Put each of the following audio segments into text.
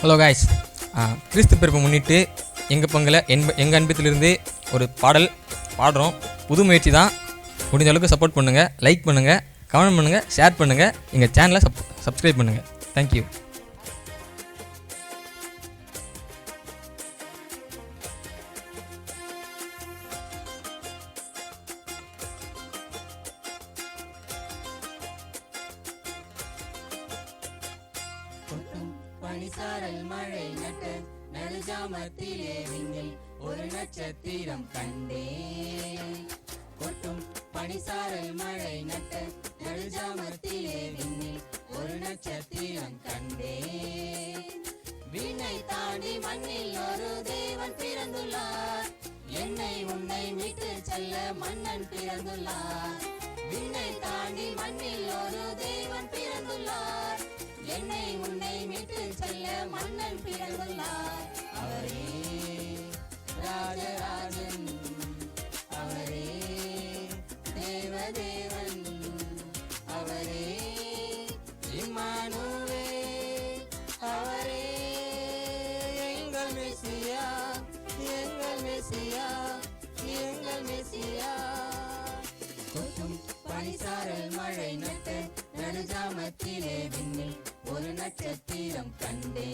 Hello guys கிறிஸ்து பிறப்பை முன்னிட்டு எங்கள் பங்கில் என்ப எங்கள் அன்பத்திலிருந்து ஒரு பாடல் பாடுறோம். புது முயற்சி தான். முடிஞ்ச அளவுக்கு சப்போர்ட் பண்ணுங்கள் லைக் பண்ணுங்கள் கமெண்ட் பண்ணுங்கள் ஷேர் பண்ணுங்கள் எங்கள் சேனலை சப் சப்ஸ்கிரைப் பண்ணுங்கள் தேங்க்யூ பனிசாரல் மழை நட்ட நடுஜாமத்திலே விண்ணில் ஒரு நட்சத்திரம் கண்டே கொட்டும் பனிசாரல் மழை நட்ட நடுஜாமத்திலே விண்ணில் ஒரு நட்சத்திரம் கண்டே விண்ணை தாண்டி மண்ணில் ஒரு தேவன் பிறந்துள்ளார். என்னை உன்னை மீட்டு செல்ல மன்னன் பிறந்துள்ளார். விண்ணை தாண்டி மண்ணில் ஒரு தேவன் மன்னன் பிறந்துள்ளார். அவரே ராஜராஜன். அவரே தேவதேவன். அவரே இம்மானுவே. அவரே எங்கள் மெசியா எங்கள் மெசியா எங்கள் மெசியா கொட்டும் பனிசாரல் மழை நட்டு நடுஜாமத்திலே விண்ணில் ஒரு நட்சத்திரம் கண்டே.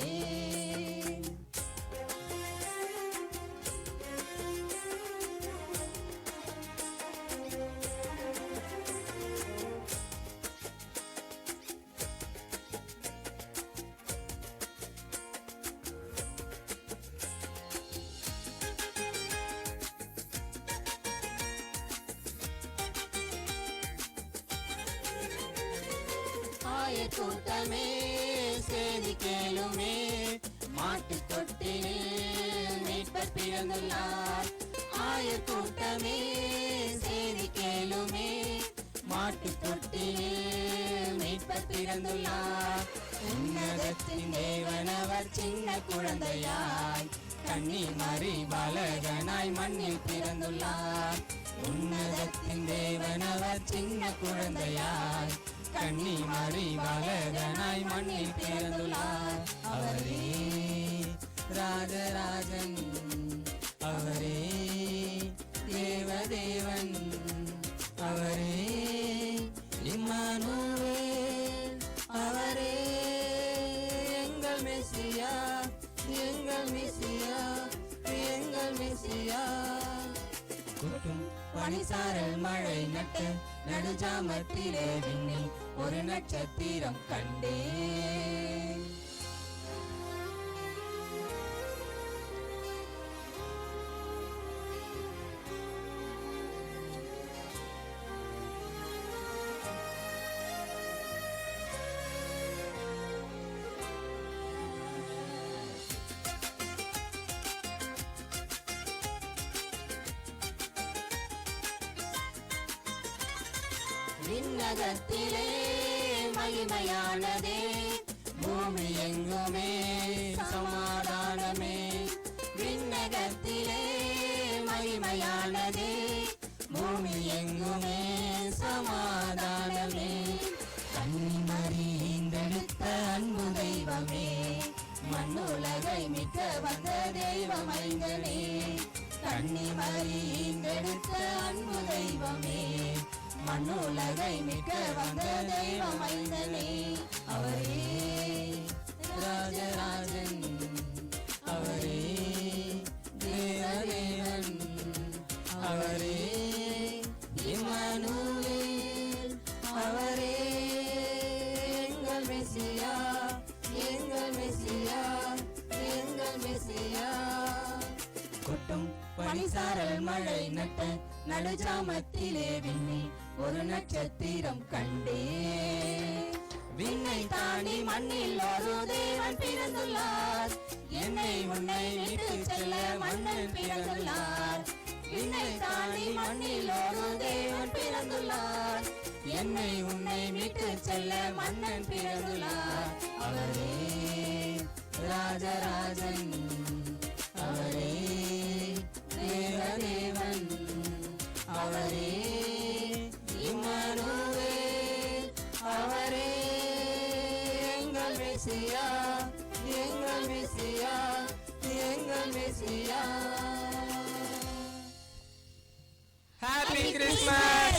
ஆய கூட்டமே செய்தி கேளுமே. மாட்டு தொட்டிலில் மீட்பர் பிறந்துள்ளார். ஆய கூட்டமே செய்தி கேளுமே. மாட்டு தொட்டிலில் மீட்பர் பிறந்துள்ளார். உன்னதத்தின் தேவனவர் சின்ன குழந்தையாய் கண்ணீர் மறி பாலகனாய் மண்ணில் பிறந்துள்ளார். உன்னதத்தின் தேவனவர் சின்ன குழந்தையாய் கண்ணி மறி பாலகனாய் மண்ணில் பிறந்துள்ளார். அவரே ராஜராஜன். பனிசாரல் மழை நட்டு நடுஜாமத்திலே விண்ணில் ஒரு நட்சத்திரம் கண்டே விண்ணகத்திலே மகிமையானதே. பூமி எங்குமே சமாதானமே. விண்ணகத்திலே மகிமையானதே. பூமி எங்குமே சமாதானமே. கன்னிமரி ஈந்தெடுத்த அன்பு தெய்வமே. மண்ணுலகை மிக்க வந்த தெய்வமைந்தனே கன்னிமரி ஈந்தெடுத்த அன்பு தெய்வமே. மண்ணுலகை மிக்க வந்த தெய்வம் ஐந்தனே. அவரே. பனிசாரல் மழை நட்டு நடுஜாமத்திலே விண்ணி ஒரு நட்சத்திரம் கண்டே விண்ணை தாண்டி மண்ணில் ஒரு தேவன் பிறந்துள்ளார். என்னை உன்னை விட்டு செல்ல மன்னன் பிறந்துள்ளார். விண்ணை தாண்டி மண்ணில் ஒரு தேவன் பிறந்துள்ளார். என்னை உன்னை விட்டு செல்ல மன்னன் பிறந்துள்ளார். அவரே Rajarajan. Messiah, King of Messiah, King. Happy, Christmas.